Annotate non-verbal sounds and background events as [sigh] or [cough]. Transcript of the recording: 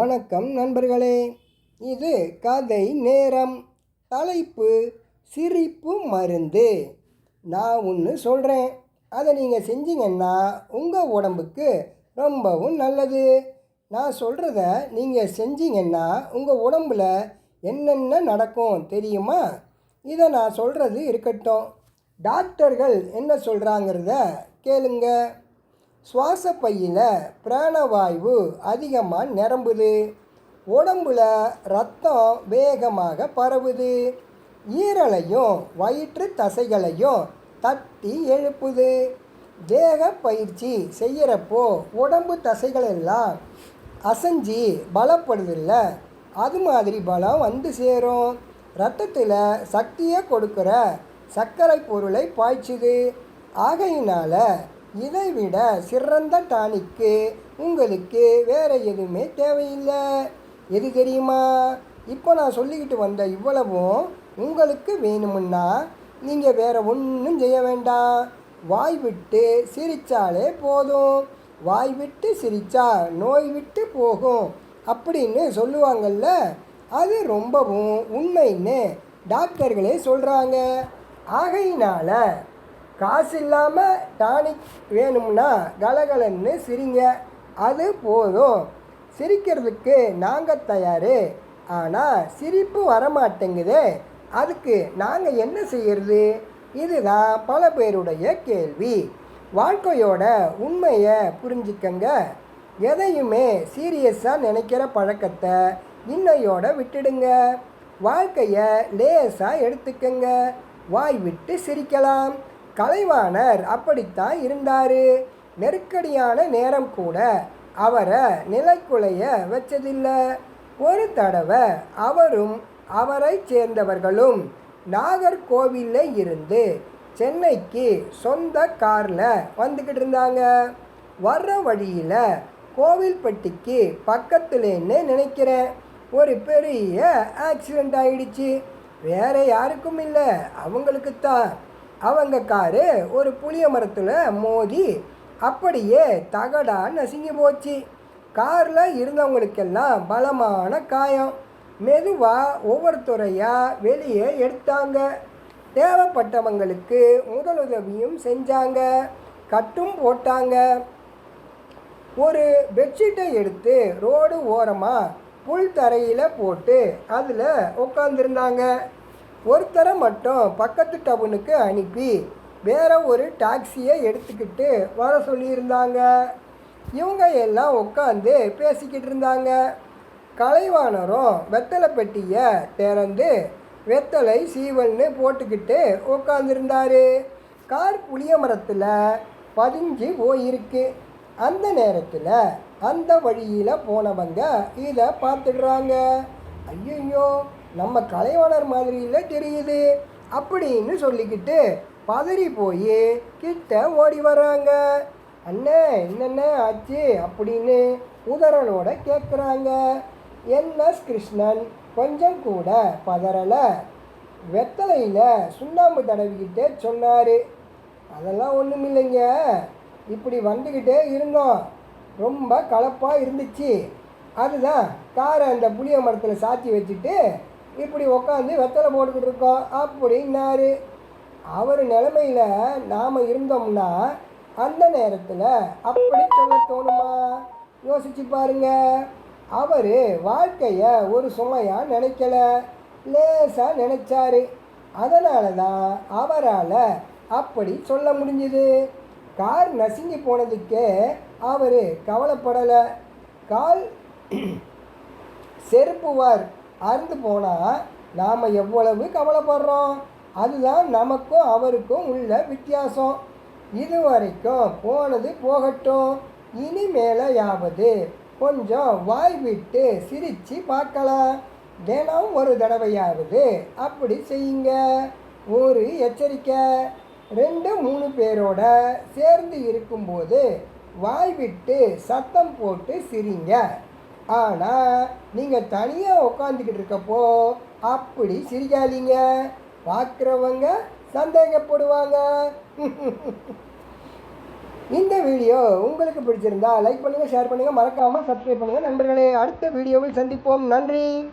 வணக்கம் நண்பர்களே. இது கதை நேரம். தலைப்பு சிரிப்பு மருந்து. நான் ஒன்று சொல்கிறேன் அதை நீங்கள் செஞ்சீங்கன்னா உங்கள் உடம்புக்கு ரொம்பவும் நல்லது. நான் சொல்கிறத நீங்கள் செஞ்சீங்கன்னா உங்கள் உடம்பில் என்னென்ன நடக்கும் தெரியுமா? இதை நான் சொல்கிறது இருக்கட்டும். டாக்டர்கள் என்ன சொல்கிறாங்கிறத கேளுங்கள் சுவாச பையில் பிராணவாயு அதிகமாக நிரம்புது. உடம்புல ரத்தம் வேகமாக பரவுது. ஈரலையும் வயிற்று தசைகளையும் தட்டி எழுப்புது. தேக பயிற்சி செய்கிறப்போ உடம்பு தசைகள் எல்லாம் அசைஞ்சி பலப்படுதில்ல. அது மாதிரி பலம் வந்து சேரும். ரத்தத்தில் சக்தியை கொடுக்குற சர்க்கரை பொருளை பாய்ச்சுது. ஆகையினால் இதை விட சிறந்த டானிக்கு உங்களுக்கு வேறு எதுவுமே தேவையில்லை. எது தெரியுமா? இப்போ நான் சொல்லிக்கிட்டு வந்த இவ்வளவும் உங்களுக்கு வேணுமுன்னா நீங்கள் வேற ஒன்றும் செய்ய வேண்டாம். வாய் விட்டு சிரித்தாலே போதும். வாய் விட்டு சிரித்தா நோய் விட்டு போகும் அப்படின்னு சொல்லுவாங்கல்ல? அது ரொம்பவும் உண்மைன்னு டாக்டர்களே சொல்கிறாங்க ஆகையினால் காசு இல்லாமல் டானிக் வேணும்னா கலகலன்னு சிரிங்க. அது போதும். சிரிக்கிறதுக்கு நாங்கள் தயார். ஆனால் சிரிப்பு வரமாட்டேங்குது. அதுக்கு நாங்கள் என்ன செய்கிறது இதுதான் பல பேருடைய கேள்வி. வாழ்க்கையோட உண்மையை புரிஞ்சுக்கங்க. எதையுமே சீரியஸாக நினைக்கிற பழக்கத்தை இன்னையோட விட்டுடுங்க. வாழ்க்கையை லேசாக எடுத்துக்கங்க. வாய் விட்டு சிரிக்கலாம். கலைவாணர் அப்படித்தான் இருந்தார். நெருக்கடியான நேரம் கூட அவரை நிலைக்குலைய வச்சதில்லை. ஒரு தடவை அவரும் அவரை சேர்ந்தவர்களும் நாகர்கோவிலில் இருந்து சென்னைக்கு சொந்த காரில் வந்துக்கிட்டு இருந்தாங்க. வர்ற வழியில் கோவில்பட்டிக்கு பக்கத்துலேன்னு நினைக்கிறேன். ஒரு பெரிய ஆக்சிடெண்ட் ஆகிடுச்சு வேறு யாருக்கும் இல்லை. அவங்களுக்கு தான் அவங்க காரு ஒரு புளிய மரத்தில் மோதி அப்படியே தகடா நசுங்கி போச்சு. காரில் இருந்தவங்களுக்கெல்லாம் பலமான காயம். மெதுவாக ஒவ்வொருத்துறையாக வெளியே எடுத்தாங்க. தேவைப்பட்டவங்களுக்கு முதலுதவியும் செஞ்சாங்க. கட்டும் போட்டாங்க. ஒரு பெட்ஷீட்டை எடுத்து ரோடு ஓரமாக புல் தரையில் போட்டு அதில் உட்காந்துருந்தாங்க ஒருத்தரை மட்டும் பக்கத்து டவுனுக்கு அனுப்பி வேற ஒரு டாக்ஸியை எடுத்துக்கிட்டு வர சொல்லியிருந்தாங்க. இவங்க எல்லாம் உட்காந்து பேசிக்கிட்டு இருந்தாங்க. கலைவாணரும் வெத்தலை பெட்டியை திறந்து வெத்தலை சீவல்னு போட்டுக்கிட்டு உட்காந்துருந்தாரு கார் புளிய மரத்தில் பதிஞ்சு போயிருக்கு. அந்த நேரத்தில் அந்த வழியில் போனவங்க இதை பார்த்துடுறாங்க. ஐயோ நம்ம கலைவாணர் மாதிரியில் தெரியுது அப்படின்னு சொல்லிக்கிட்டு பதறி போய் கிட்ட ஓடி வர்றாங்க. அண்ணே என்னென்ன ஆச்சு? அப்படின்னு உதறலோட கேட்குறாங்க என்எஸ் கிருஷ்ணன் கொஞ்சம் கூட பதறலை. வெத்தலையில் சுண்ணாம்பு தடவிக்கிட்டே சொன்னார். அதெல்லாம் ஒன்றும் இல்லைங்க. இப்படி வந்துக்கிட்டே இருந்தோம். ரொம்ப கலப்பாக இருந்துச்சு. அதுதான் காரை அந்த புளிய மரத்தில் சாத்தி வச்சுட்டு இப்படி உக்காந்து வெத்தலை போட்டுக்கிட்டு இருக்கோம். அப்படின்னாரு அவர் நிலமையில் நாம் இருந்தோம்னா அந்த நேரத்தில் அப்படி சொல்ல தோணுமா? யோசிச்சு பாருங்க. அவர் வாழ்க்கையை ஒரு சுமையாக நினைக்கல. லேசாக நினைச்சாரு. அதனால தான் அவரால் அப்படி சொல்ல முடிஞ்சுது. கார் நசுங்கி போனதுக்கே அவர் கவலைப்படலை. கால் [clears throat] செருப்புவார் அறுந்து போனால் நாம் எவ்வளவு கவலைப்படுறோம்? அதுதான் நமக்கும் அவருக்கும் உள்ள வித்தியாசம். இது வரைக்கும் போனது போகட்டும். இனிமேலையாவது கொஞ்சம் வாய் விட்டு சிரித்து பார்க்கலாம் தினம் ஒரு தடவையாவது அப்படி செய்யுங்க. ஒரு எச்சரிக்கை. ரெண்டு மூணு பேரோட சேர்ந்து இருக்கும்போது வாய் விட்டு சத்தம் போட்டு சிரிங்க. ஆனால் நீங்கள் தனியாக உட்காந்துக்கிட்டு இருக்கப்போ அப்படி சிரிக்காதீங்க. பார்க்குறவங்க சந்தேகப்படுவாங்க. [laughs] இந்த வீடியோ உங்களுக்கு பிடிச்சிருந்தா லைக் பண்ணுங்கள் ஷேர் பண்ணுங்கள் மறக்காமல் சப்ஸ்கிரைப் பண்ணுங்கள் நண்பர்களே அடுத்த வீடியோவில் சந்திப்போம். நன்றி.